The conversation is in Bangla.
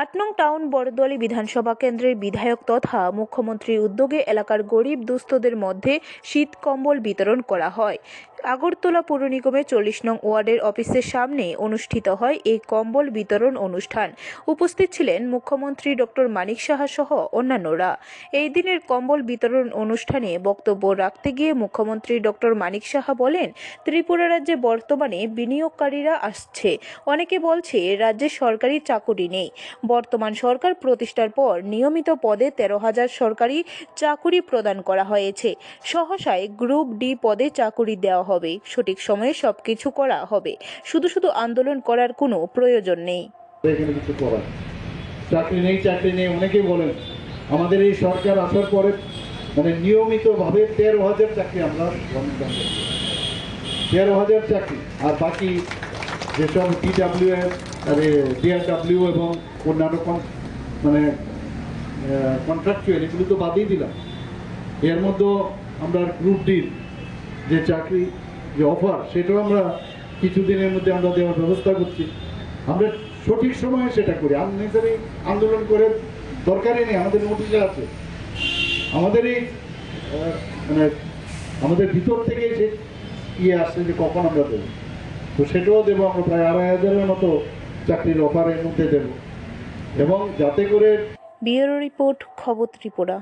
আট নং টাউন বড়দুয়ালি বিধানসভা কেন্দ্রের বিধায়ক তথা মুখ্যমন্ত্রীর উদ্যোগে এলাকার গরিব দুস্থদের মধ্যে শীত কম্বল বিতরণ করা হয়। আগরতলা পৌর নিগমের চল্লিশ নং ওয়ার্ডের অফিসের সামনে অনুষ্ঠিত হয় এই কম্বল বিতরণ অনুষ্ঠান। উপস্থিত ছিলেন মুখ্যমন্ত্রী ডক্টর মানিক সাহা সহ অন্যান্যরা। এই দিনের কম্বল বিতরণ অনুষ্ঠানে বক্তব্য রাখতে গিয়ে মুখ্যমন্ত্রী ডক্টর মানিক সাহা বলেন, ত্রিপুরা রাজ্যে বর্তমানে বিনিয়োগকারীরা আসছে। অনেকে বলছে, রাজ্যে সরকারি চাকুরি নেই। বর্তমান সরকার প্রতিষ্ঠার পর নিয়মিত পদে তেরো হাজার সরকারি চাকুরি প্রদান করা হয়েছে। সহসায় গ্রুপ ডি পদে চাকুরি দেওয়া হবে। সঠিক সময়ে সব কিছু করা হবে। শুধু শুধু আন্দোলন করার কোনো প্রয়োজন নেই। চাকরি নেই চাকরি নেই, অনেকেই বলেন, আমাদের এই সরকার আসার পরে মানে নিয়মিতভাবে তেরো হাজার চাকরি আমরা তেরো হাজার চাকরি, আর বাকি যেসব ডিডাব্লিউ এস ডিআরডাব্লিউ এবং অন্যান্য মানে কন্ট্রাকচুয়াল এগুলো তো বাদই দিলাম। এর মধ্যে আমরা গ্রুপ ডির যে চাকরি, যে অফার সেটাও আমরা কিছুদিনের মধ্যে আমরা দেওয়ার ব্যবস্থা করছি। আমরা সঠিক সময়ে সেটা করি। আননেসারি আন্দোলন করে দরকারই নেই, আমাদের নোটিশে আছে। আমাদের এই মানে আমাদের ভিতর থেকে যে ইয়ে আসছে যে কখন আমরা দেবো, তো সেটাও দেবো আমরা প্রায় আড়াই হাজারের মতো চাকরির অফারের মধ্যে দেব। এবং যাতে করে ব্যুরো রিপোর্ট খবর ত্রিপুরা।